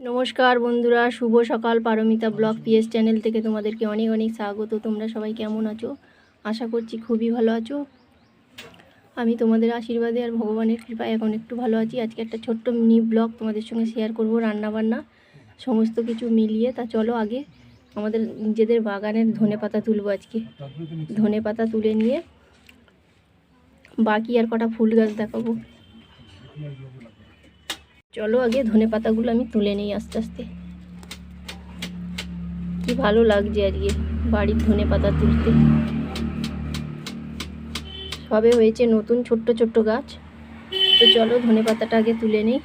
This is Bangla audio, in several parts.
নমস্কার বন্ধুরা, শুভ সকাল পারমিতা ব্লগ পিএস চ্যানেল থেকে তোমাদেরকে অনেক অনেক স্বাগত। তোমরা সবাই কেমন আছো? আশা করছি খুবই ভালো আছো। আমি তোমাদের আশীর্বাদে আর ভগবানের কৃপায় এখন একটু ভালো আছি। আজকে একটা ছোট্ট মিনি ব্লগ তোমাদের সঙ্গে শেয়ার করব রান্না বান্না সমস্ত কিছু মিলিয়ে। তা চলো আগে আমাদের নিজেদের বাগানের ধনে পাতা তুলবো আজকে। ধনে পাতা তুলে নিয়ে বাকি আর কটা ফুল গাছ দেখাবো। চলো আগে ধনে পাতাগুলো আমি তুলে নিই আস্তে আস্তে। কি ভালো লাগছে আজকে বাড়ির ধনে পাতা তুলতে। সবে হয়েছে নতুন ছোট্ট ছোট্ট গাছ। তো চলো ধনে পাতাটা আগে তুলে নিই।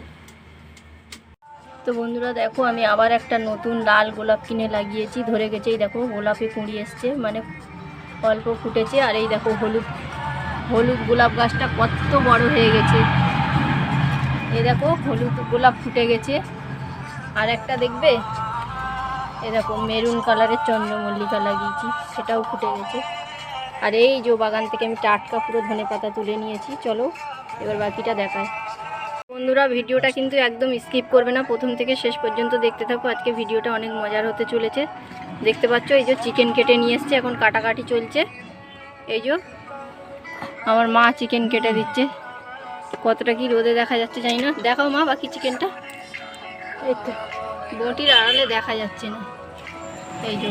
তো বন্ধুরা দেখো, আমি আবার একটা নতুন লাল গোলাপ কিনে লাগিয়েছি, ধরে গেছে এই দেখো, গোলাপে কুঁড়ি এসছে মানে অল্প ফুটেছে। আর এই দেখো হলুদ হলুদ গোলাপ গাছটা কত বড় হয়ে গেছে। এই দেখো, হলুদ গোলাপ ফুটে গেছে। আর একটা দেখবে? এই দেখো, মেরুন কালারের চন্দ্রমল্লিকা লাগিয়েছি, সেটাও ফুটে গেছে। আর এই যে বাগান থেকে আমি টাটকা পুরো ধনে পাতা তুলে নিয়েছি, চলো এবার বাকিটা দেখায় বন্ধুরা, ভিডিওটা কিন্তু একদম স্কিপ করবে না। প্রথম থেকে শেষ পর্যন্ত দেখতে থাকো, আজকে ভিডিওটা অনেক মজার হতে চলেছে। দেখতে পাচ্ছ, এই যে চিকেন কেটে নিয়ে এসছে, এখন কাটাকাটি চলছে। এই যে, আমার মা চিকেন কেটে দিচ্ছে। কতটা কি রোদে দেখা যাচ্ছে জানি না। দেখাও মা বাকি চিকেনটা এই তো বটির আড়ালে দেখা যাচ্ছে না। এই যে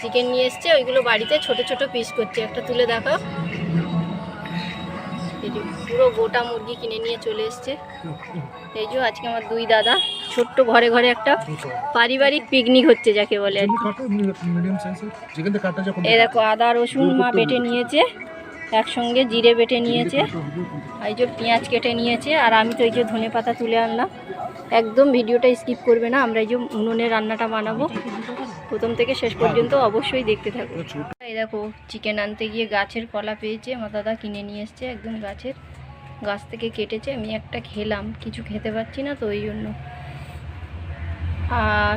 চিকেন নিয়ে এসছে ওইগুলো বাড়িতে ছোট ছোট পিস করছে। একটা তুলে দেখাও। এই যে পুরো গোটা মুরগি কিনে নিয়ে চলে এসছে। এই যে আজকে আমার দুই দাদা ছোট্ট ঘরে ঘরে একটা পারিবারিক পিকনিক হচ্ছে যাকে বলে এই দেখো আদা রসুন মা বেটে নিয়েছে। একসঙ্গে জিরে বেটে নিয়েছে। এই যে পেঁয়াজ কেটে নিয়েছে, আর আমি তো এই যে ধনে পাতা তুলে আনলাম। একদম ভিডিওটা স্কিপ করবে না, আমরা এই যে উনুনে রান্নাটা বানাবো। প্রথম থেকে শেষ পর্যন্ত অবশ্যই দেখতে থাকব এই দেখো চিকেন আনতে গিয়ে গাছের কলা পেয়েছে, আমার দাদা কিনে নিয়ে এসছে একদম গাছের। গাছ থেকে কেটেছে, আমি একটা খেলাম, কিছু খেতে পারছি না তো ওই জন্য। আর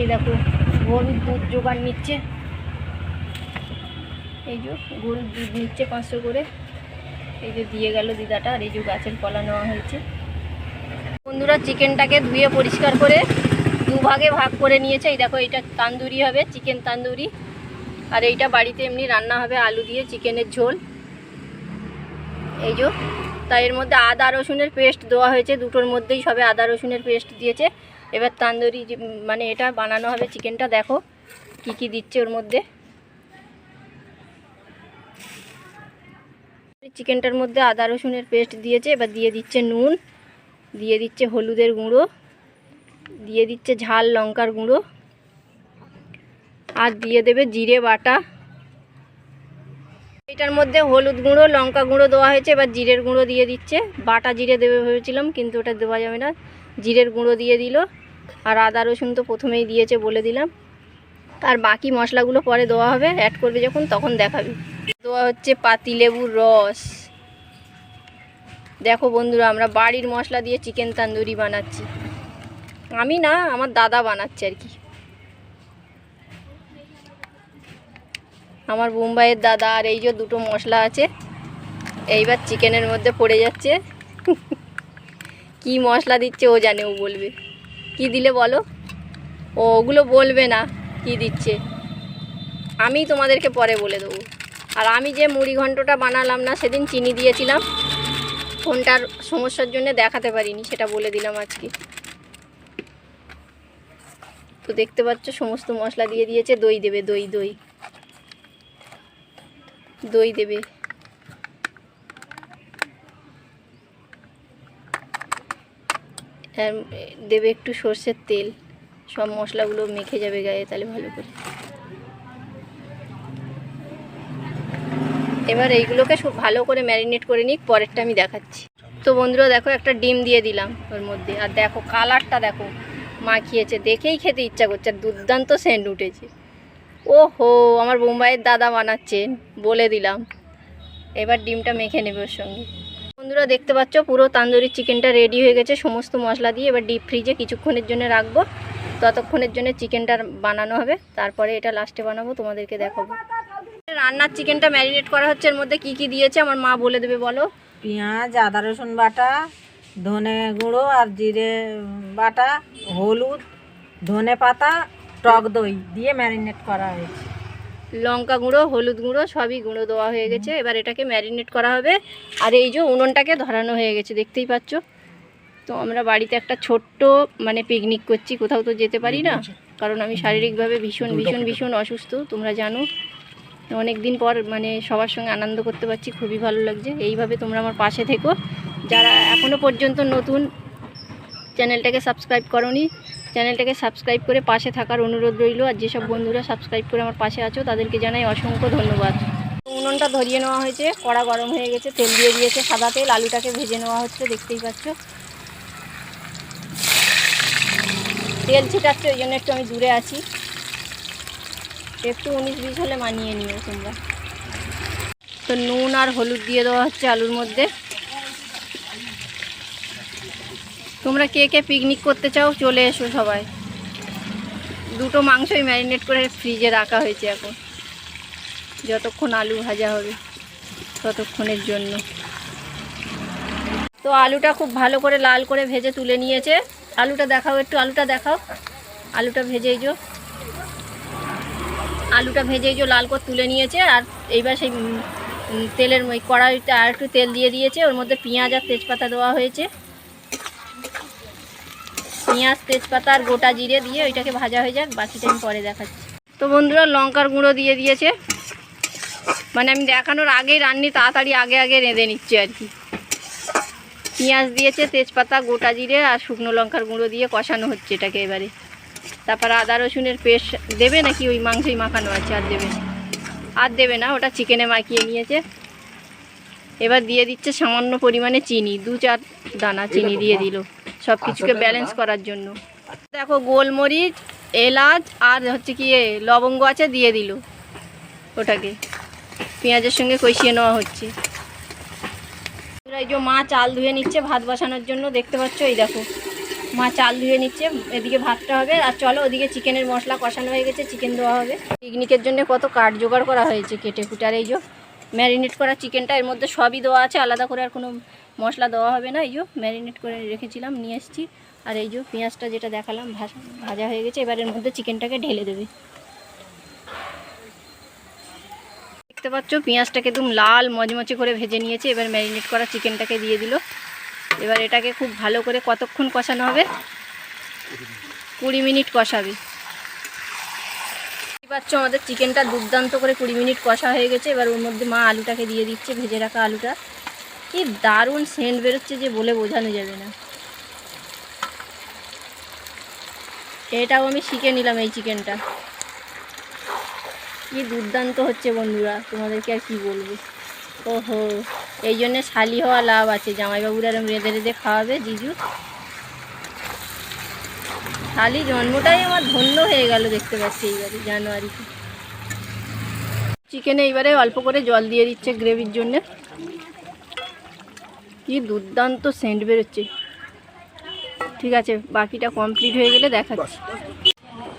এই দেখো, গরুর দুধ জোগাড় নিচ্ছে। এই যে গোল দুধ নিচ্ছে পাঁচশো করে। এই যে দিয়ে গেল দিদাটা, আর এই যে গাছের কলা নেওয়া হয়েছে। বন্ধুরা, চিকেনটাকে ধুয়ে পরিষ্কার করে দুভাগে ভাগ করে নিয়েছে। এই দেখো এটা তান্দুরি হবে, চিকেন তান্দুরি। আর এইটা বাড়িতে এমনি রান্না হবে আলু দিয়ে, চিকেনের ঝোল। এই যে তাই এর মধ্যে আদা, রসুনের পেস্ট দেওয়া হয়েছে। দুটোর মধ্যেই সবে আদা, রসুনের পেস্ট দিয়েছে। এবার তান্দুরি মানে এটা বানানো হবে চিকেনটা, দেখো কি কি দিচ্ছে ওর মধ্যে। চিকেনটার মধ্যে আদা রসুনের পেস্ট দিয়েছে, এবার দিয়ে দিচ্ছে নুন, দিয়ে দিচ্ছে হলুদের গুঁড়ো, দিয়ে দিচ্ছে ঝাল লঙ্কার গুঁড়ো, আর দিয়ে দেবে জিরে বাটা। এটার মধ্যে হলুদ গুঁড়ো, লঙ্কা গুঁড়ো দেওয়া হয়েছে, এবার জিরের গুঁড়ো দিয়ে দিচ্ছে। বাটা জিরে দেবে ভেবেছিলাম, কিন্তু ওটা দেওয়া যাবে না। জিরের গুঁড়ো দিয়ে দিল, আর আদা রসুন তো প্রথমেই দিয়েছে বলে দিলাম। আর বাকি মশলাগুলো পরে দেওয়া হবে অ্যাড করবে যখন, তখন দেখাবে। দেওয়া হচ্ছে পাতিলেবুর রস। দেখো বন্ধুরা, আমরা বাড়ির মশলা দিয়ে চিকেন তান্দুরি বানাচ্ছি। আমি না, আমার দাদা বানাচ্ছে আর কি। আমার বোম্বাইয়ের দাদা আর এই যে দুটো মশলা আছে, এইবার চিকেনের মধ্যে পড়ে যাচ্ছে। কি মশলা দিচ্ছে ও জানে, ও বলবে। কি দিলে বলো? ও, ওগুলো বলবে না। কি দিচ্ছে? আমি তোমাদেরকে পরে বলে দেবো। আর আমি যে মুড়ি ঘন্টটা বানালাম না, সেদিন চিনি দিয়েছিলাম। ফোনটার সমস্যার জন্য দেখাতে পারিনি, সেটা বলে দিলাম আজকে। তো দেখতে পাচ্ছ, সমস্ত মশলা দিয়ে দিয়েছে, দই দেবে, দই দই। দই দেবে। আর দেবে একটু সর্ষের তেল। সব মশলাগুলো মেখে যাবে গায়ে, তাহলে ভালো করে। এবার এইগুলোকে সব ভালো করে ম্যারিনেট করে নিক, পরেরটা আমি দেখাচ্ছি। তো বন্ধুরা, দেখো একটা ডিম দিয়ে দিলাম ওর মধ্যে। আর দেখো, কালারটা দেখো, মাখিয়েছে, দেখেই খেতে ইচ্ছা করছে। আর দুর্দান্ত সেন্ট উঠেছে। ও হো আমার বোম্বাইয়ের দাদা বানাচ্ছেন বলে দিলাম। এবার ডিমটা মেখে নেবে ওর সঙ্গে। বন্ধুরা, দেখতে পাচ্ছ, পুরো তান্দুরি চিকেনটা রেডি হয়ে গেছে। সমস্ত মশলা দিয়ে এবার ডিপ ফ্রিজে কিছুক্ষণের জন্য রাখব। ততক্ষণের জন্য চিকেনটা বানানো হবে। তারপরে এটা লাস্টে বানাবো তোমাদেরকে দেখাবো। রান্নার চিকেনটা ম্যারিনেট করা হচ্ছে এর মধ্যে কি কি দিয়েছে আমার মা বলে দেবে বলো। পেঁয়াজ আদা রসুন বাটা ধনে গুঁড়ো আর জিরে বাটা হলুদ ধনে পাতা টক দই দিয়ে ম্যারিনেট করা হয়েছে। লঙ্কা গুঁড়ো হলুদ গুঁড়ো সবই গুঁড়ো দেওয়া হয়ে গেছে। এবার এটাকে ম্যারিনেট করা হবে। আর এই যে উনুনটাকে ধরানো হয়ে গেছে দেখতেই পাচ্ছ। তো আমরা বাড়িতে একটা ছোট্ট মানে পিকনিক করছি কোথাও তো যেতে পারি না। কারণ আমি শারীরিকভাবে ভীষণ ভীষণ ভীষণ অসুস্থ তোমরা জানো। অনেক দিন পর মানে সবার সঙ্গে আনন্দ করতে পারছি খুবই ভালো লাগছে। এইভাবে তোমরা আমার পাশে থেকো। যারা এখনও পর্যন্ত নতুন চ্যানেলটাকে সাবস্ক্রাইব করনি চ্যানেলটাকে সাবস্ক্রাইব করে পাশে থাকার অনুরোধ রইল। আর যেসব বন্ধুরা সাবস্ক্রাইব করে আমার পাশে আছো তাদেরকে জানাই অসংখ্য ধন্যবাদ। উনুনটা ধরিয়ে নেওয়া হয়েছে কড়া গরম হয়ে গেছে তেল দিয়ে দিয়েছে সাদা তেল আলুটাকে ভেজে নেওয়া হচ্ছে দেখতেই পাচ্ছ। তেল ছিটাচ্ছে, ওই জন্য একটু আমি দূরে আছি। একটু উনিশ বিশ হলে মানিয়ে নিও তোমরা। তো নুন আর হলুদ দিয়ে দেওয়া হচ্ছে আলুর মধ্যে। তোমরা কে কে পিকনিক করতে চাও, চলে এসো সবাই। দুটো মাংসই ম্যারিনেট করে ফ্রিজে রাখা হয়েছে এখন। যতক্ষণ আলু ভাজা হবে, ততক্ষণের জন্য। তো আলুটা খুব ভালো করে লাল করে ভেজে তুলে নিয়েছে। আলুটা দেখাও একটু, আলুটা দেখাও। আলুটা ভেজেই যো। আলুটা ভেজেই যো, লাল করে তুলে নিয়েছে। আর এইবার সেই তেলের ওই কড়াইটা আর একটু তেল দিয়ে দিয়েছে। ওর মধ্যে পেঁয়াজ আর তেজপাতা দেওয়া হয়েছে। পেঁয়াজ, তেজপাতা আর গোটা জিরে দিয়ে ওইটাকে ভাজা হয়ে যাক। বাকিটা আমি পরে দেখাচ্ছি। তো বন্ধুরা, লঙ্কার গুঁড়ো দিয়ে দিয়েছে। মানে আমি দেখানোর আগেই রান্নি, তাড়াতাড়ি আগে আগে রেঁধে নিচ্ছি আর কি। পেঁয়াজ দিয়েছে তেজপাতা গোটা জিরে আর শুকনো লঙ্কার গুঁড়ো দিয়ে কষানো হচ্ছে এটাকে এবারে। তারপর আদা রসুনের পেস্ট দেবে নাকি? ওই মাংসই মাখানো আছে আর দেবে? আর দেবে না ওটা চিকেনে মাখিয়ে নিয়েছে। এবার দিয়ে দিচ্ছে সামান্য পরিমাণে চিনি দু চার দানা চিনি দিয়ে দিল সব কিছুকে ব্যালেন্স করার জন্য। দেখো গোলমরিচ এলাচ আর হচ্ছে কি লবঙ্গ আছে দিয়ে দিল। ওটাকে। পেঁয়াজের সঙ্গে কষিয়ে নেওয়া হচ্ছে। এই যে মা চাল ধুয়ে নিচ্ছে ভাত বসানোর জন্য, দেখতে পাচ্ছ? এই দেখো, মা চাল ধুয়ে নিচ্ছে, এদিকে ভাতটা হবে, আর চলো ওদিকে চিকেনের মশলা কষানো হয়ে গেছে, চিকেন দেওয়া হবে। পিকনিকের জন্য কত কাঠ জোগাড় করা হয়েছে কেটে কুটে, আর এই যে ম্যারিনেট করা চিকেনটা, এর মধ্যে সবই দেওয়া আছে, আলাদা করে আর কোনো মশলা দেওয়া হবে না। এই যে ম্যারিনেট করে রেখেছিলাম, নিয়ে এসেছি, আর এই যে পেঁয়াজটা যেটা দেখালাম ভাজা হয়ে গেছে, এবার এর মধ্যে চিকেনটাকে ঢেলে দেবে। দেখতে পাচ্ছ? পেঁয়াজটাকে একদম লাল মচমচে করে ভেজে নিয়েছে। এবার ম্যারিনেট করা চিকেনটাকে দিয়ে দিল। এবার এটাকে খুব ভালো করে কতক্ষণ কষানো হবে? কুড়ি মিনিট কষাবে। পাচ্ছ, আমাদের চিকেনটা দুর্দান্ত করে কুড়ি মিনিট কষা হয়ে গেছে। এবার ওর মধ্যে মা আলুটাকে দিয়ে দিচ্ছে, ভেজে রাখা আলুটা। কি দারুণ সেন্ট বেরোচ্ছে যে বলে বোঝানো যাবে না। এটাও আমি শিখে নিলাম এই চিকেনটা। কি দুর্দান্ত হচ্ছে বন্ধুরা, তোমাদেরকে আর কি বলব? ওহো, এই জন্যে শালি হওয়া লাভ আছে। জামাইবাবুরা এরম রেঁধে রেঁধে খাওয়াবে, জিজু? শালি জন্মটাই আমার ধন্য হয়ে গেল দেখতে পাচ্ছি এইবারে, জানুয়ারিতে। চিকেনে এইবারে অল্প করে জল দিয়ে দিচ্ছে গ্রেভির জন্যে। কি দুর্দান্ত সেন্ট বেরোচ্ছে। ঠিক আছে, বাকিটা কমপ্লিট হয়ে গেলে দেখাচ্ছি।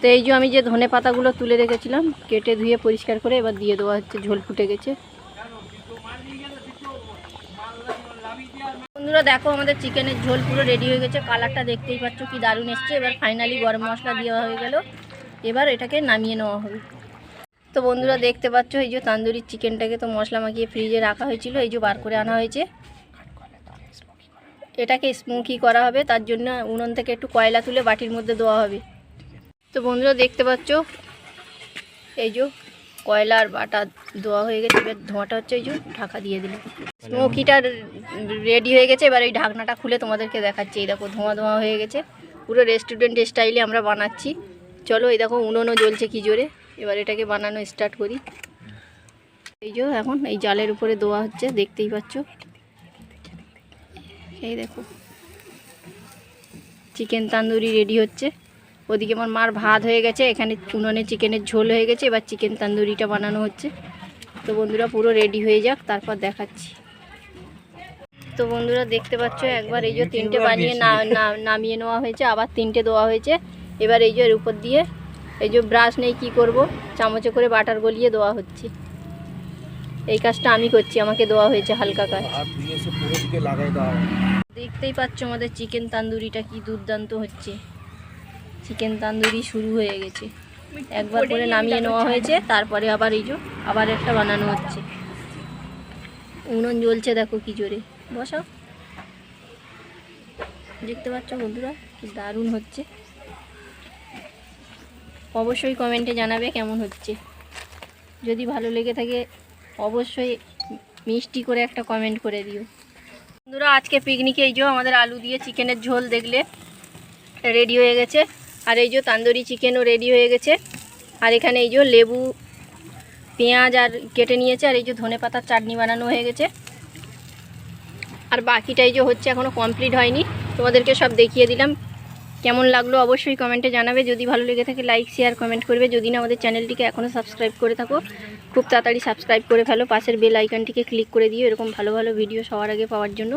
তো এই যে আমি যে ধনে পাতাগুলো তুলে রেখেছিলাম, কেটে ধুয়ে পরিষ্কার করে এবার দিয়ে দেওয়া হচ্ছে, ঝোল ফুটে গেছে। বন্ধুরা দেখো, আমাদের চিকেনের ঝোল পুরো রেডি হয়ে গেছে কালারটা দেখতেই পাচ্ছ কি দারুণ এসছে। এবার ফাইনালি গরম মশলা দেওয়া হয়ে গেল, এবার এটাকে নামিয়ে নেওয়া হবে। তো বন্ধুরা দেখতে পাচ্ছ, এই যে তান্দুরি চিকেনটাকে তো মশলা মাখিয়ে ফ্রিজে রাখা হয়েছিল, এই যে বার করে আনা হয়েছে। এটাকে স্মোকি করা হবে, তার জন্য উনুন থেকে একটু কয়লা তুলে বাটির মধ্যে দেওয়া হবে। তো বন্ধুরা দেখতে পাচ্ছ? এই যে কয়লার বাটা দেওয়া হয়ে গেছে, এবার ধোঁয়াটা হচ্ছে এই যে ঢাকা দিয়ে দিল। স্মোকিটা রেডি হয়ে গেছে, এবার এই ঢাকনাটা খুলে তোমাদেরকে দেখাচ্ছি। এই দেখো ধোঁয়া ধোঁয়া হয়ে গেছে, পুরো রেস্টুরেন্ট স্টাইলে আমরা বানাচ্ছি। চলো এই দেখো উনুনও জ্বলছে কি জোরে, এবার এটাকে বানানো স্টার্ট করি। এই যে এখন এই জালের উপরে দেওয়া হচ্ছে, দেখতেই পাচ্ছ। এই দেখো। চিকেন তান্দুরি রেডি হচ্ছে। ওদিকে আমার মার ভাত হয়ে গেছে এখানে উনুনে চিকেনের ঝোল হয়ে গেছে এবার চিকেন তান্দুরিটা বানানো হচ্ছে। তো বন্ধুরা পুরো রেডি হয়ে যাক তারপর দেখাচ্ছি। তো বন্ধুরা দেখতে পাচ্ছ একবার এই যে তিনটে বানিয়ে নামিয়ে নেওয়া হয়েছে আবার তিনটে দেওয়া হয়েছে। এবার এই যে এর উপর দিয়ে এই যে ব্রাশ নেই কি করব? চামচে করে বাটার গলিয়ে দেওয়া হচ্ছে। এই কাজটা আমি করছি আমাকে দেওয়া হয়েছে হালকা কাজ। দেখতেই পাচ্ছ আমাদের চিকেন তান্দুরিটা কি দুর্দান্ত হচ্ছে। চিকেন তান্দুরি শুরু হয়ে গেছে। একবার করে নামিয়ে নেওয়া হয়েছে তারপরে আবার এই যে আবার একটা বানানো হচ্ছে। উনুন জ্বলছে দেখো কি জোরে। বসাও। দেখতে পাচ্ছ বন্ধুরা কি দারুণ হচ্ছে। অবশ্যই কমেন্টে জানাবে কেমন হচ্ছে। যদি ভালো লেগে থাকে অবশ্যই মিষ্টি করে একটা কমেন্ট করে দিও। বন্ধুরা আজকে পিকনিকে এই যে আমাদের আলু দিয়ে চিকেনের ঝোল দেখলে রেডি হয়ে গেছে। আর এই যে তান্দুরি চিকেনও রেডি হয়ে গেছে। আর এখানে এই যে লেবু, পেঁয়াজ আর কেটে নিয়েছে, আর এই যে ধনে পাতার চাটনি বানানো হয়ে গেছে। আর বাকিটা এই যে হচ্ছে এখনও কমপ্লিট হয়নি। তোমাদেরকে সব দেখিয়ে দিলাম। কেমন লাগল অবশ্যই কমেন্টে জানাবে। যদি ভালো লেগে থাকে লাইক শেয়ার কমেন্ট করবে। যদি না, আমাদের চ্যানেলটিকে এখনও সাবস্ক্রাইব করে থাকো। খুব তাড়াতাড়ি সাবস্ক্রাইব করে ফেলো। পাশের বেল আইকনটিকে ক্লিক করে দিও এরকম ভালো ভালো ভিডিও সবার আগে পাওয়ার জন্য।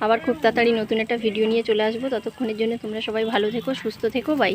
আবার খুব তাড়াতাড়ি নতুন একটা ভিডিও নিয়ে চলে আসব। ততক্ষণের জন্য তোমরা সবাই ভালো থেকো, সুস্থ থেকো বাই